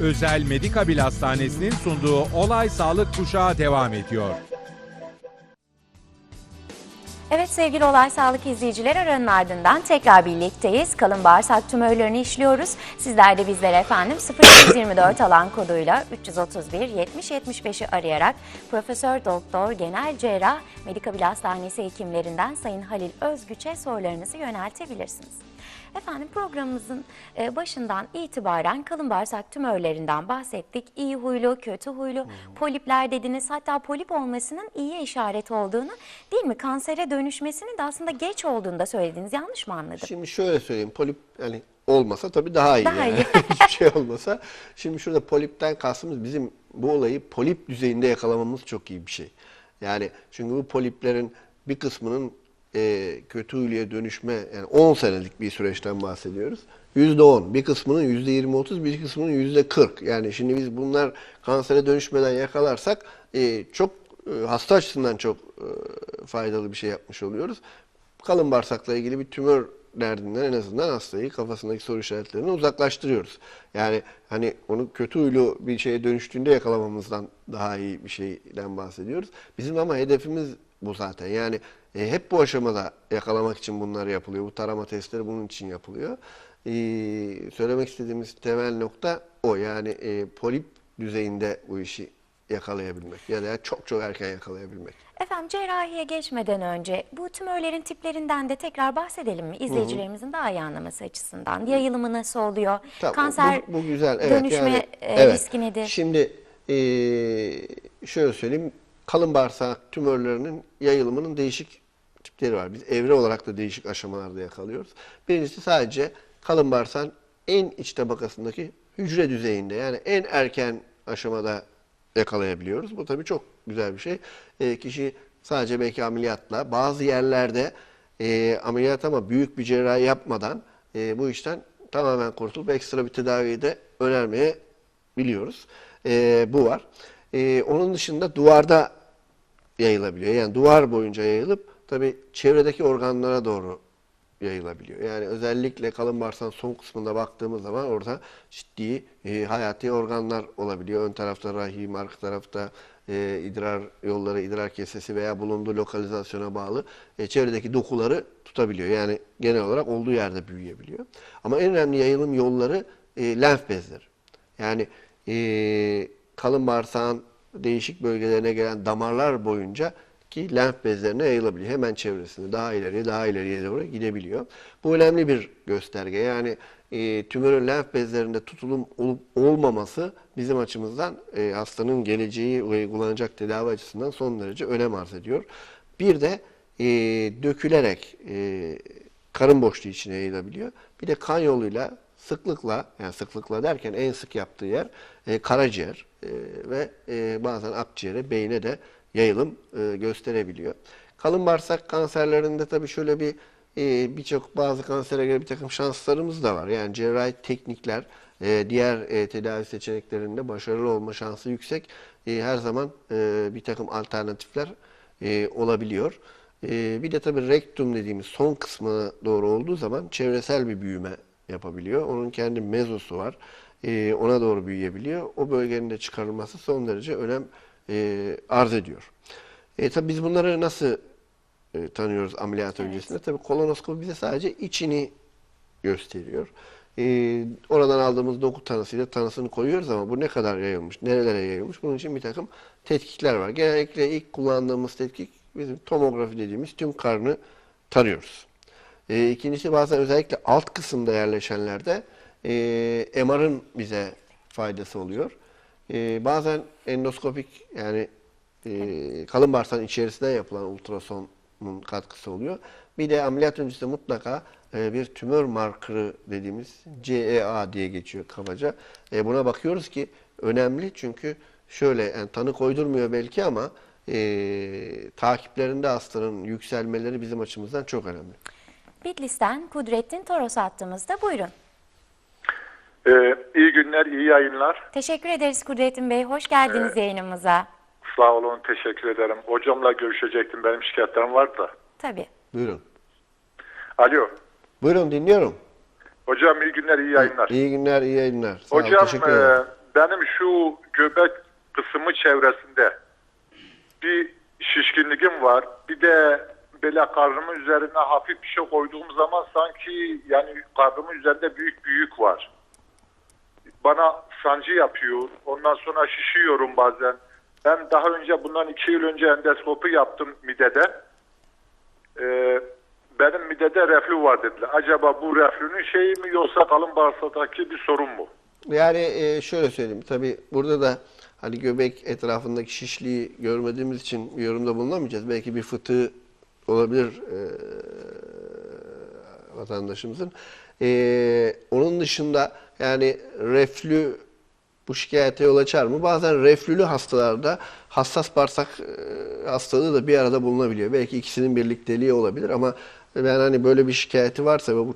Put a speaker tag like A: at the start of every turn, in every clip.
A: Özel Medikabil Hastanesi'nin sunduğu Olay Sağlık Kuşağı devam ediyor.
B: Evet sevgili Olay Sağlık izleyiciler aranın ardından tekrar birlikteyiz. Kalın bağırsak tümörlerini işliyoruz. Sizler de bizlere efendim 0224 alan koduyla 331 70 75'i arayarak Profesör Doktor Genel Cerrah Medikabil Hastanesi hekimlerinden Sayın Halil Özgüç'e sorularınızı yöneltebilirsiniz. Efendim programımızın e, başından itibaren kalın bağırsak tümörlerinden bahsettik. İyi huylu, kötü huylu, polipler dediniz. Hatta polip olmasının iyi işaret olduğunu değil mi? Kansere dönüşmesinin de aslında geç olduğunu da söylediniz. Yanlış mı anladım?
C: Şimdi şöyle söyleyeyim. Polip yani olmasa tabii daha iyi.
B: Daha
C: yani.
B: iyi.
C: Hiçbir şey olmasa. Şimdi şurada polipten kastımız bizim bu olayı polip düzeyinde yakalamamız çok iyi bir şey. Yani çünkü bu poliplerin bir kısmının e, kötü huyluya dönüşme yani 10 senelik bir süreçten bahsediyoruz. %10, bir kısmının %20-30, bir kısmının %40. Yani şimdi biz bunlar kansere dönüşmeden yakalarsak e, çok e, hasta açısından çok e, faydalı bir şey yapmış oluyoruz. Kalın bağırsakla ilgili bir tümör derdinden en azından hastayı kafasındaki soru işaretlerini uzaklaştırıyoruz. Yani hani onu kötü huylu bir şeye dönüştüğünde yakalamamızdan daha iyi bir şeyden bahsediyoruz. Bizim ama hedefimiz bu zaten. Yani e, hep bu aşamada yakalamak için bunlar yapılıyor. Bu tarama testleri bunun için yapılıyor. E, söylemek istediğimiz temel nokta o. Yani e, polip düzeyinde bu işi yakalayabilmek ya da çok çok erken yakalayabilmek.
B: Efendim cerrahiye geçmeden önce bu tümörlerin tiplerinden de tekrar bahsedelim mi? İzleyicilerimizin daha iyi anlaması açısından. Yayılımı nasıl oluyor?
C: Tamam,
B: Kanser
C: bu, bu güzel. Evet,
B: dönüşme
C: yani,
B: e,
C: evet.
B: riski nedir?
C: Şimdi eee, şöyle söyleyeyim. Kalın bağırsak tümörlerinin yayılımının değişik tipleri var. Biz evre olarak da değişik aşamalarda yakalıyoruz. Birincisi sadece kalın bağırsağın en iç tabakasındaki hücre düzeyinde yani en erken aşamada yakalayabiliyoruz. Bu tabii çok güzel bir şey. Eee, kişi sadece belki ameliyatla bazı yerlerde eee, ameliyat ama büyük bir cerrahi yapmadan eee, bu işten tamamen kurtulup ekstra bir tedaviyi de önermeye biliyoruz. Ee, bu var. Ee, onun dışında duvarda yayılabiliyor. Yani duvar boyunca yayılıp tabii çevredeki organlara doğru yayılabiliyor. Yani özellikle kalın bağırsağın son kısmında baktığımız zaman orada ciddi e, hayati organlar olabiliyor. Ön tarafta rahim, arka tarafta e, idrar yolları, idrar kesesi veya bulunduğu lokalizasyona bağlı e, çevredeki dokuları tutabiliyor. Yani genel olarak olduğu yerde büyüyebiliyor. Ama en önemli yayılım yolları e, lenf bezleri. Yani e, kalın bağırsağın değişik bölgelerine gelen damarlar boyunca ki lenf bezlerine yayılabiliyor. Hemen çevresinde daha ileriye daha ileriye doğru gidebiliyor. Bu önemli bir gösterge. Yani e, tümörün lenf bezlerinde tutulum olup olmaması bizim açımızdan e, hastanın geleceği uygulanacak tedavi açısından son derece önem arz ediyor. Bir de e, dökülerek e, karın boşluğu içine yayılabiliyor. Bir de kan yoluyla sıklıkla yani sıklıkla derken en sık yaptığı yer e, karaciğer e, ve e, bazen akciğere, beyne de yayılım e, gösterebiliyor. Kalın bağırsak kanserlerinde tabii şöyle bir e, birçok bazı kansere göre bir takım şanslarımız da var. Yani cerrahi teknikler e, diğer e, tedavi seçeneklerinde başarılı olma şansı yüksek. E, her zaman e, bir takım alternatifler e, olabiliyor. E, bir de tabii rektum dediğimiz son kısmına doğru olduğu zaman çevresel bir büyüme yapabiliyor. Onun kendi mezosu var. E, ona doğru büyüyebiliyor. O bölgenin de çıkarılması son derece önem e, arz ediyor. E, tabii biz bunları nasıl e, tanıyoruz ameliyat öncesinde? Tabii kolonoskopi bize sadece içini gösteriyor. E, oradan aldığımız doku tanısıyla tanısını koyuyoruz ama bu ne kadar yayılmış, nerelere yayılmış bunun için bir takım tetkikler var. Genellikle ilk kullandığımız tetkik bizim tomografi dediğimiz tüm karnı tarıyoruz. E, ikincisi bazen özellikle alt kısımda yerleşenlerde e, MR'ın bize faydası oluyor. E, bazen endoskopik yani e, kalın bağırsağın içerisinde yapılan ultrasonun katkısı oluyor. Bir de ameliyat öncesinde mutlaka e, bir tümör markırı dediğimiz CEA diye geçiyor kabaca. E, buna bakıyoruz ki önemli çünkü şöyle yani tanı koydurmuyor belki ama e, takiplerinde hastanın yükselmeleri bizim açımızdan çok önemli.
B: Bitlis'ten Kudrettin Toros attığımızda buyurun.
D: Ee, iyi günler, iyi yayınlar.
B: Teşekkür ederiz Kudrettin Bey. Hoş geldiniz yayınımıza.
D: Sağ olun, teşekkür ederim. Hocamla görüşecektim, benim şikayetlerim vardı da.
B: Tabii.
C: Buyurun.
D: Alo.
C: Buyurun dinliyorum.
D: Hocam iyi günler, iyi yayınlar.
C: İyi günler, iyi yayınlar. Sağ olun,
D: Hocam
C: teşekkür ederim.
D: e, benim şu göbek kısmı çevresinde bir şişkinliğim var. Bir de böyle karnımın üzerine hafif bir şey koyduğum zaman sanki yani karnımın üzerinde büyük büyük var. Bana sancı yapıyor. Ondan sonra şişiyorum bazen. Ben daha önce bundan iki yıl önce endoskopi yaptım midede. Ee, benim midede reflü var dediler. Acaba bu reflünün şeyi mi yoksa kalın bağırsaktaki bir sorun mu?
C: Yani e, şöyle söyleyeyim. Tabii burada da hani göbek etrafındaki şişliği görmediğimiz için bir yorumda bulunamayacağız. Belki bir fıtığı olabilir e, vatandaşımızın. E, onun dışında yani reflü bu şikayete yol açar mı? Bazen reflülü hastalarda hassas bağırsak e, hastalığı da bir arada bulunabiliyor. Belki ikisinin birlikteliği olabilir ama ben hani böyle bir şikayeti varsa ve bu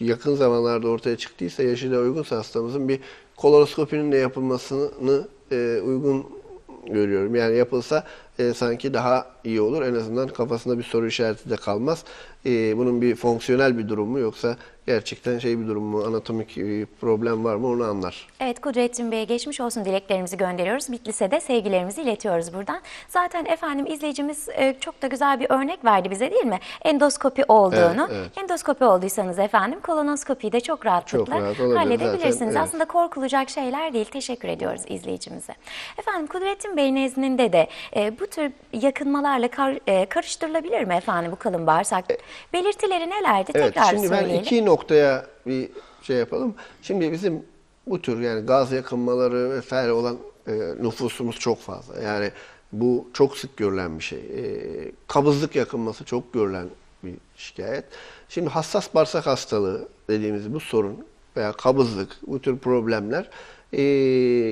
C: yakın zamanlarda ortaya çıktıysa yaşı da uygunsa hastamızın bir kolonoskopinin de yapılmasını e, uygun görüyorum. Yani yapılsa e, sanki daha iyi olur. En azından kafasında bir soru işareti de kalmaz. Bunun bir fonksiyonel bir durum mu yoksa gerçekten şey bir durum mu, anatomik bir problem var mı onu anlar.
B: Evet Kudrettin Bey'e geçmiş olsun dileklerimizi gönderiyoruz. Bitlis'e de sevgilerimizi iletiyoruz buradan. Zaten efendim izleyicimiz e, çok da güzel bir örnek verdi bize değil mi? Endoskopi olduğunu.
C: Evet, evet.
B: Endoskopi olduysanız efendim kolonoskopiyi de çok rahatlıkla
C: Çok rahat olabilir
B: halledebilirsiniz.
C: zaten, evet.
B: Aslında korkulacak şeyler değil. Teşekkür ediyoruz izleyicimize. Efendim Kudrettin Bey nezdinde de e, bu tür yakınmalarla kar- e, karıştırılabilir mi efendim bu kalın bağırsak? Belirtileri nelerdi?
C: E, Evet,
B: Tekrar
C: şimdi ben
B: söyleyelim.
C: iki noktaya bir şey yapalım. Şimdi bizim bu tür yani gaz yakınmaları vesaire olan e, nüfusumuz çok fazla. Yani bu çok sık görülen bir şey. E, kabızlık yakınması çok görülen bir şikayet. Şimdi hassas bağırsak hastalığı dediğimiz bu sorun veya kabızlık, bu tür problemler e,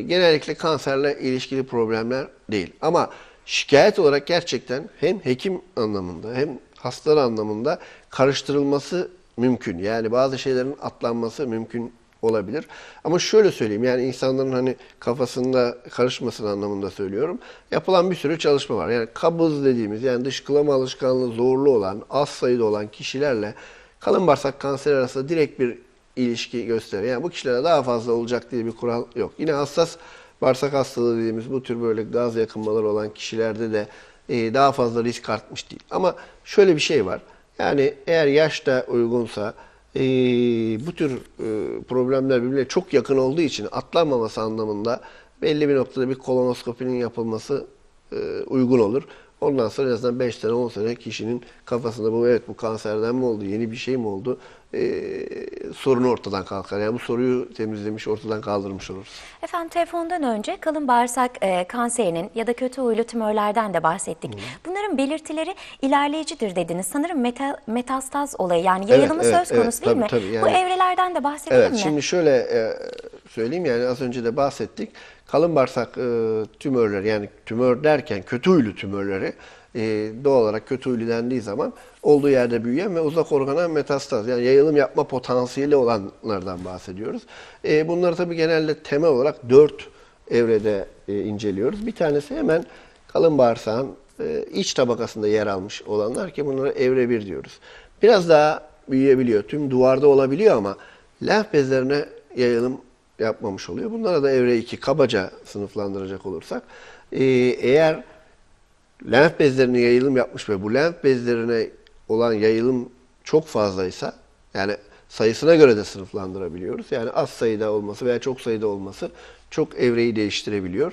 C: genellikle kanserle ilişkili problemler değil. Ama şikayet olarak gerçekten hem hekim anlamında hem hastalar anlamında karıştırılması mümkün. Yani bazı şeylerin atlanması mümkün olabilir. Ama şöyle söyleyeyim yani insanların hani kafasında karışmasın anlamında söylüyorum. Yapılan bir sürü çalışma var. Yani kabız dediğimiz yani dışkılama alışkanlığı zorlu olan, az sayıda olan kişilerle kalın bağırsak kanseri arasında direkt bir ilişki gösteriyor. Yani bu kişilere daha fazla olacak diye bir kural yok. Yine hassas bağırsak hastalığı dediğimiz bu tür böyle gaz yakınmaları olan kişilerde de e, daha fazla risk artmış değil. Ama şöyle bir şey var. Yani eğer yaş da uygunsa e, bu tür e, problemler birbirine çok yakın olduğu için atlanmaması anlamında belli bir noktada bir kolonoskopinin yapılması e, uygun olur. Ondan sonra en azından 5 sene 10 sene kişinin kafasında bu evet bu kanserden mi oldu, yeni bir şey mi oldu e, sorunu ortadan kalkar. Yani bu soruyu temizlemiş, ortadan kaldırmış oluruz.
B: Efendim telefondan önce kalın bağırsak e, kanserinin ya da kötü huylu tümörlerden de bahsettik. Bunların belirtileri ilerleyicidir dediniz. Sanırım meta, metastaz olayı yani yayılımı
C: evet,
B: söz konusu
C: evet,
B: değil
C: tabii,
B: mi?
C: tabii,
B: Bu
C: yani-
B: evrelerden de bahsedelim
C: Evet,
B: mi?
C: şimdi şöyle e, söyleyeyim yani az önce de bahsettik. Kalın bağırsak e, tümörleri yani tümör derken kötü huylu tümörleri e, doğal olarak kötü huylu zaman olduğu yerde büyüyen ve uzak organa metastaz yani yayılım yapma potansiyeli olanlardan bahsediyoruz. E, bunları tabii genelde temel olarak dört evrede e, inceliyoruz. Bir tanesi hemen kalın bağırsağın e, iç tabakasında yer almış olanlar ki bunlara evre 1 diyoruz. Biraz daha büyüyebiliyor. Tüm duvarda olabiliyor ama lenf bezlerine yayılım yapmamış oluyor. Bunlara da evre 2 kabaca sınıflandıracak olursak e, eğer lenf bezlerine yayılım yapmış ve bu lenf bezlerine olan yayılım çok fazlaysa yani sayısına göre de sınıflandırabiliyoruz. Yani az sayıda olması veya çok sayıda olması çok evreyi değiştirebiliyor.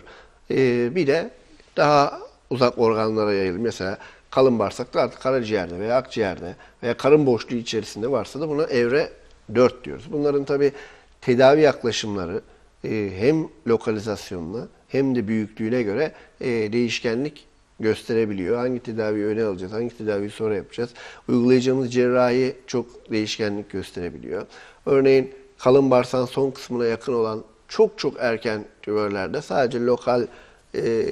C: Ee, bir de daha uzak organlara yayılım. Mesela kalın bağırsakta artık karaciğerde veya akciğerde veya karın boşluğu içerisinde varsa da buna evre 4 diyoruz. Bunların tabi tedavi yaklaşımları e, hem lokalizasyonuna hem de büyüklüğüne göre e, değişkenlik gösterebiliyor. Hangi tedaviyi öne alacağız, hangi tedaviyi sonra yapacağız. Uygulayacağımız cerrahi çok değişkenlik gösterebiliyor. Örneğin kalın bağırsağın son kısmına yakın olan çok çok erken tümörlerde sadece lokal e,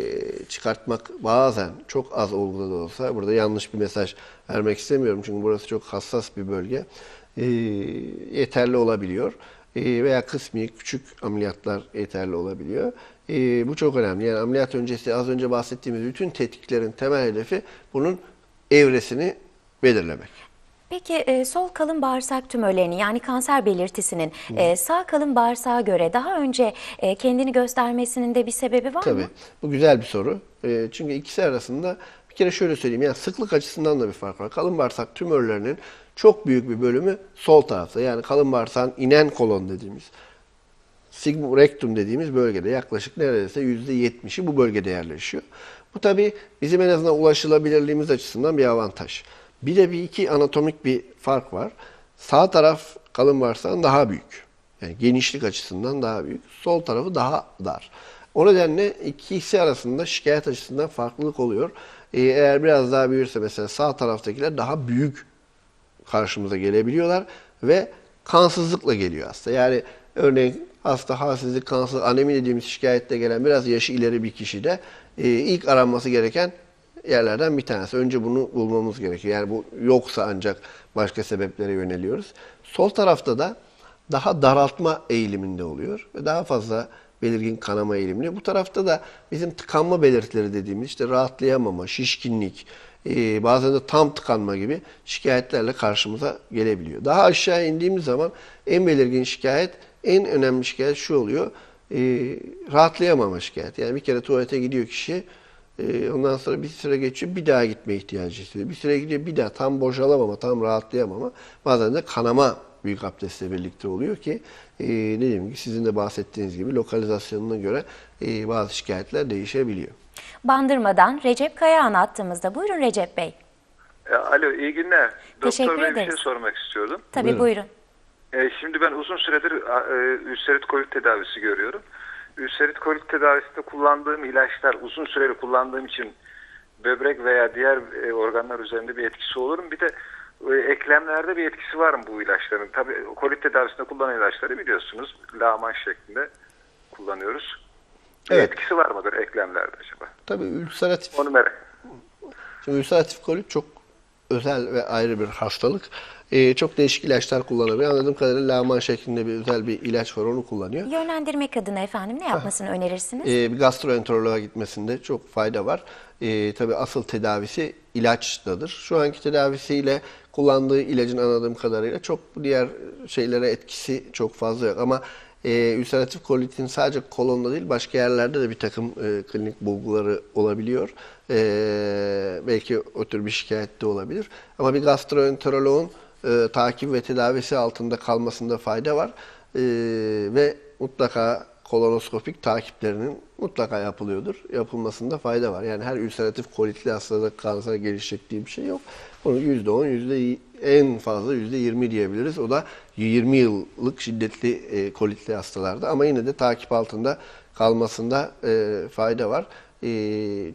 C: çıkartmak bazen çok az olguda da olsa, burada yanlış bir mesaj vermek istemiyorum çünkü burası çok hassas bir bölge, yeterli olabiliyor. E, veya kısmi küçük ameliyatlar yeterli olabiliyor. E, bu çok önemli. Yani ameliyat öncesi az önce bahsettiğimiz bütün tetkiklerin temel hedefi bunun evresini belirlemek.
B: Peki e, sol kalın bağırsak tümörlerinin yani kanser belirtisinin e, sağ kalın bağırsağa göre daha önce e, kendini göstermesinin de bir sebebi var
C: Tabii.
B: mı?
C: Bu güzel bir soru. Ee, çünkü ikisi arasında bir kere şöyle söyleyeyim. Yani sıklık açısından da bir fark var. Kalın bağırsak tümörlerinin çok büyük bir bölümü sol tarafta. Yani kalın bağırsağın inen kolon dediğimiz sigmoid rectum dediğimiz bölgede yaklaşık neredeyse %70'i bu bölgede yerleşiyor. Bu tabii bizim en azından ulaşılabilirliğimiz açısından bir avantaj. Bir de bir iki anatomik bir fark var. Sağ taraf kalın bağırsağın daha büyük. Yani genişlik açısından daha büyük. Sol tarafı daha dar. O nedenle ikisi arasında şikayet açısından farklılık oluyor. Ee, eğer biraz daha büyürse mesela sağ taraftakiler daha büyük karşımıza gelebiliyorlar ve kansızlıkla geliyor hasta. Yani örneğin hasta halsizlik, kansızlık, anemi dediğimiz şikayette gelen biraz yaşı ileri bir kişide e, ilk aranması gereken yerlerden bir tanesi. Önce bunu bulmamız gerekiyor. Yani bu yoksa ancak başka sebeplere yöneliyoruz. Sol tarafta da daha daraltma eğiliminde oluyor ve daha fazla belirgin kanama eğilimli. Bu tarafta da bizim tıkanma belirtileri dediğimiz işte rahatlayamama, şişkinlik, e, bazen de tam tıkanma gibi şikayetlerle karşımıza gelebiliyor. Daha aşağı indiğimiz zaman en belirgin şikayet, en önemli şikayet şu oluyor. E, rahatlayamama şikayet. Yani bir kere tuvalete gidiyor kişi, e, ondan sonra bir süre geçiyor, bir daha gitme ihtiyacı hissediyor. Bir süre gidiyor, bir daha tam boşalamama, tam rahatlayamama, bazen de kanama büyük abdestle birlikte oluyor ki e, dediğim gibi sizin de bahsettiğiniz gibi lokalizasyonuna göre e, bazı şikayetler değişebiliyor.
B: Bandırmadan Recep Kaya anlattığımızda. Buyurun Recep Bey.
E: E, Alo, iyi günler.
B: Teşekkür
E: Doktor Bey bir
B: ederiz.
E: şey sormak istiyordum.
B: Tabii
C: Buyurun.
B: buyurun.
E: E, şimdi ben uzun süredir e, ülserit kolit tedavisi görüyorum. Ülserit kolit tedavisinde kullandığım ilaçlar uzun süreli kullandığım için böbrek veya diğer e, organlar üzerinde bir etkisi olur mu? Bir de e, eklemlerde bir etkisi var mı bu ilaçların? Tabii kolit tedavisinde kullanılan ilaçları biliyorsunuz laman şeklinde kullanıyoruz. Bir
C: Evet.
E: etkisi var mıdır eklemlerde acaba?
C: Tabii ülseratif
E: Onu merak
C: Şimdi ülseratif kolit çok özel ve ayrı bir hastalık. Ee, çok değişik ilaçlar kullanabiliyor. Anladığım kadarıyla laman şeklinde bir özel bir ilaç var onu kullanıyor.
B: Yönlendirmek adına efendim ne yapmasını önerirsiniz?
C: Ee, bir gastroenteroloğa gitmesinde çok fayda var. Ee, tabii asıl tedavisi ilaçtadır. Şu anki tedavisiyle kullandığı ilacın anladığım kadarıyla çok diğer şeylere etkisi çok fazla yok. Ama e, ülseratif kolitin sadece kolonda değil başka yerlerde de bir takım e, klinik bulguları olabiliyor. E, belki o tür bir şikayet de olabilir. Ama bir gastroenteroloğun e, takip ve tedavisi altında kalmasında fayda var. E, ve mutlaka kolonoskopik takiplerinin mutlaka yapılıyordur. Yapılmasında fayda var. Yani her ülseratif kolitli hastada kanser gelişecek diye bir şey yok. Bunu %10, yüzde en fazla %20 diyebiliriz. O da 20 yıllık şiddetli e, kolitli hastalarda. Ama yine de takip altında kalmasında e, fayda var. E,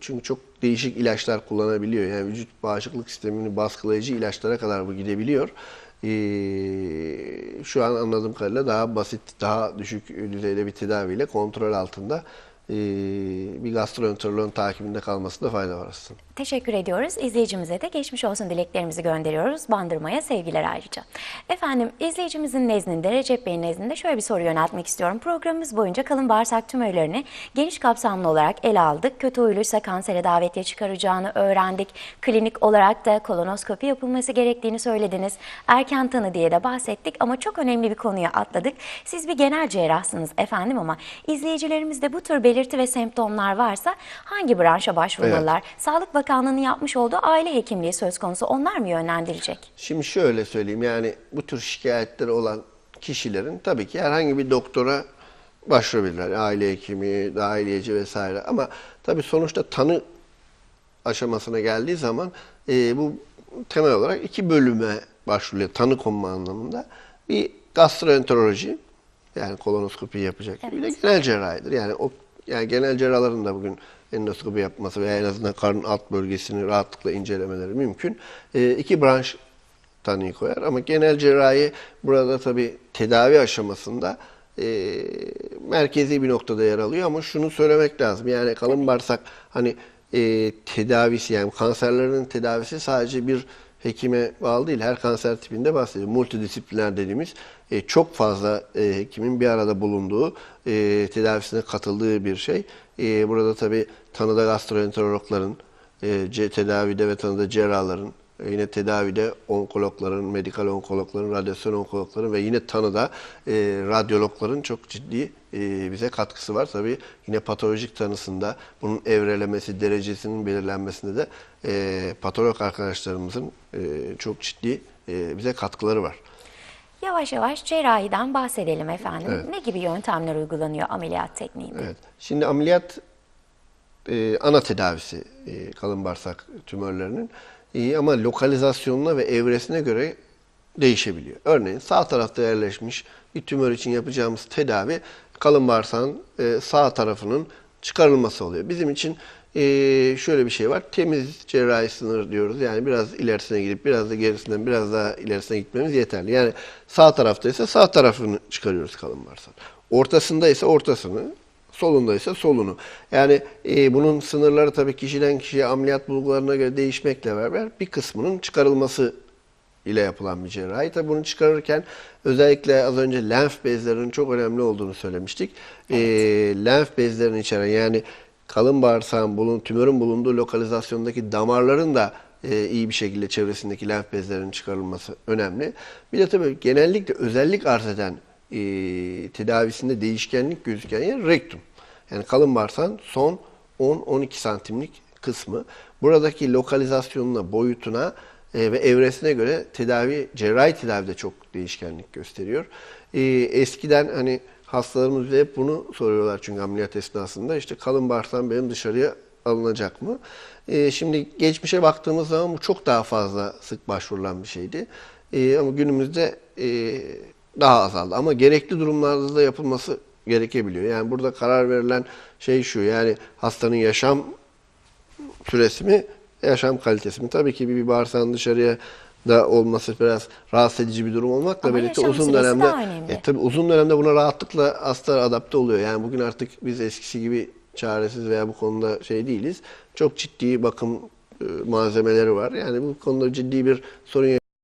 C: çünkü çok değişik ilaçlar kullanabiliyor. Yani vücut bağışıklık sistemini baskılayıcı ilaçlara kadar bu gidebiliyor. Ee, şu an anladığım kadarıyla daha basit, daha düşük düzeyde bir tedaviyle kontrol altında ee, bir gastroenteroloğun takibinde kalmasında fayda var aslında.
B: Teşekkür ediyoruz. İzleyicimize de geçmiş olsun dileklerimizi gönderiyoruz. Bandırmaya sevgiler ayrıca. Efendim izleyicimizin nezdinde, Recep Bey'in nezdinde şöyle bir soru yöneltmek istiyorum. Programımız boyunca kalın bağırsak tümörlerini geniş kapsamlı olarak ele aldık. Kötü huyluysa kansere davetiye çıkaracağını öğrendik. Klinik olarak da kolonoskopi yapılması gerektiğini söylediniz. Erken tanı diye de bahsettik ama çok önemli bir konuya atladık. Siz bir genel cerrahsınız efendim ama izleyicilerimizde bu tür belirti ve semptomlar varsa hangi branşa başvurmalılar? Sağlık Bakanlığı'nın yapmış olduğu aile hekimliği söz konusu. Onlar mı yönlendirecek?
C: Şimdi şöyle söyleyeyim yani bu tür şikayetleri olan kişilerin tabii ki herhangi bir doktora başvurabilirler. Aile hekimi, dahiliyeci vesaire. Ama tabii sonuçta tanı aşamasına geldiği zaman e, bu temel olarak iki bölüme başvuruyor tanı konma anlamında. Bir gastroenteroloji yani kolonoskopi yapacak gibi bir de genel cerrahidir. Yani o yani genel cerrahların da bugün endoskopi yapması veya en azından karnın alt bölgesini rahatlıkla incelemeleri mümkün. E, iki branş tanıyı koyar ama genel cerrahi burada tabii tedavi aşamasında e, merkezi bir noktada yer alıyor ama şunu söylemek lazım. Yani kalın bağırsak hani e, tedavisi yani kanserlerin tedavisi sadece bir hekime bağlı değil. Her kanser tipinde bahsediyor. Multidisipliner dediğimiz e, çok fazla e, hekimin bir arada bulunduğu, e, tedavisine katıldığı bir şey. E, burada tabii tanıda gastroenterologların, e, tedavide ve tanıda cerrahların, E, Yine tedavide onkologların, medikal onkologların, radyasyon onkologların ve yine tanıda e, radyologların çok ciddi e, bize katkısı var. Tabii yine patolojik tanısında bunun evrelemesi, derecesinin belirlenmesinde de e, patolog arkadaşlarımızın e, çok ciddi e, bize katkıları var.
B: Yavaş yavaş cerrahiden bahsedelim efendim.
C: Evet.
B: Ne gibi yöntemler uygulanıyor ameliyat tekniğinde?
C: Evet. Şimdi ameliyat e, ana tedavisi e, kalın bağırsak tümörlerinin E, ama lokalizasyonuna ve evresine göre değişebiliyor. Örneğin sağ tarafta yerleşmiş bir tümör için yapacağımız tedavi kalın bağırsağın e, sağ tarafının çıkarılması oluyor. Bizim için e, şöyle bir şey var. Temiz cerrahi sınır diyoruz. Yani biraz ilerisine gidip biraz da gerisinden biraz daha ilerisine gitmemiz yeterli. Yani sağ tarafta ise sağ tarafını çıkarıyoruz kalın bağırsağın. Ortasında ise ortasını, solunda ise solunu. Yani e, bunun sınırları tabii kişiden kişiye ameliyat bulgularına göre değişmekle beraber bir kısmının çıkarılması ile yapılan bir cerrahi. Tabii bunu çıkarırken özellikle az önce lenf bezlerinin çok önemli olduğunu söylemiştik. E, lenf bezlerini içeren yani kalın bağırsağın bulun, tümörün bulunduğu lokalizasyondaki damarların da e, iyi bir şekilde çevresindeki lenf bezlerinin çıkarılması önemli. Bir de tabii genellikle özellik arz eden e, tedavisinde değişkenlik gözüken yer rektum. Yani kalın bağırsağın son 10-12 santimlik kısmı. Buradaki lokalizasyonuna, boyutuna e, ve evresine göre tedavi, cerrahi tedavide çok değişkenlik gösteriyor. E, eskiden hani hastalarımız hep bunu soruyorlar çünkü ameliyat esnasında işte kalın bağırsağım benim dışarıya alınacak mı? E, şimdi geçmişe baktığımız zaman bu çok daha fazla sık başvurulan bir şeydi. E, ama günümüzde e, daha azaldı. Ama gerekli durumlarda da yapılması gerekebiliyor. Yani burada karar verilen şey şu yani hastanın yaşam süresi mi, yaşam kalitesi mi? Tabii ki bir, bir bağırsağın dışarıya da olması biraz rahatsız edici bir durum olmakla
B: Ama
C: birlikte uzun dönemde e, tabii uzun dönemde buna rahatlıkla hasta adapte oluyor. Yani bugün artık biz eskisi gibi çaresiz veya bu konuda şey değiliz. Çok ciddi bakım e, malzemeleri var. Yani bu konuda ciddi bir sorun